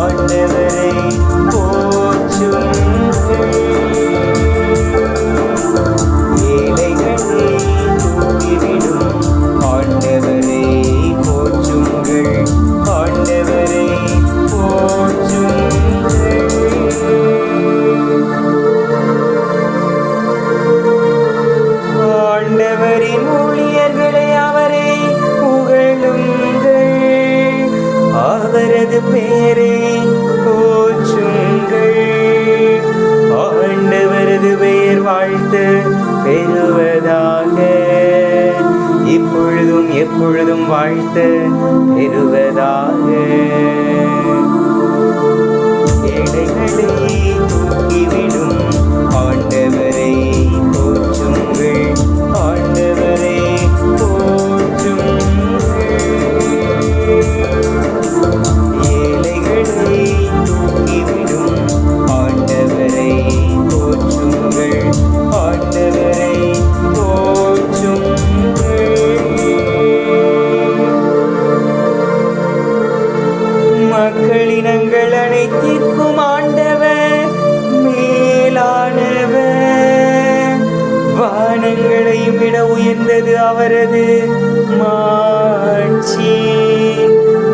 ஆண்டவரை போற்றுங்கள். ஆண்டவரை போற்றும் பெறுவதாக இப்பொழுதும் எப்பொழுதும் வாழ்த்து பெறுவதாக ஏழைகளே மக்களினங்கள் அனைத்திற்கும் ஆண்டவர் மேலானவர். வானங்களையும் விட உயர்ந்தது அவரது மாட்சி.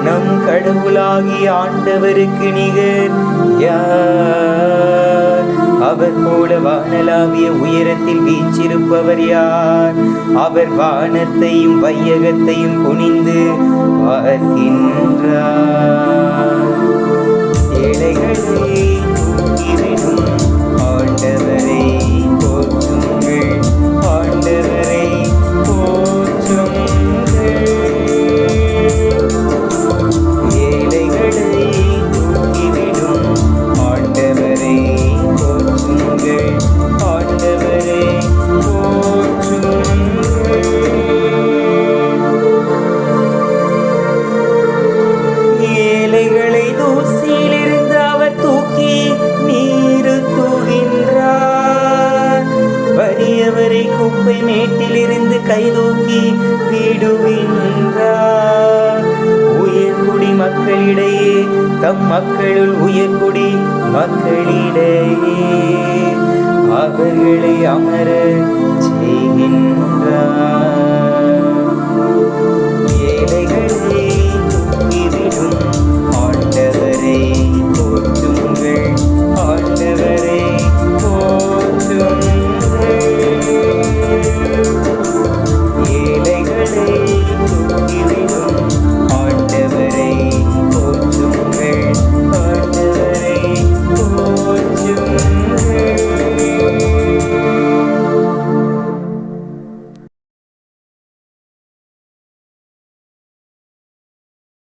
நம் கடவுளாகி ஆண்டவருக்கு நிகர் யார்? அவர் போல வானலாவிய உயரத்தில் வீச்சிருப்பவர் யார்? அவர் வானத்தையும் வையகத்தையும் குனிந்து பார்க்கின்றார். ஏழைகளை கை கைதூக்கி விடுகின்றார் உயர்குடி மக்களிடையே தம் மக்களுள் உயர்குடி மக்களிடையே. அவர்களை அமர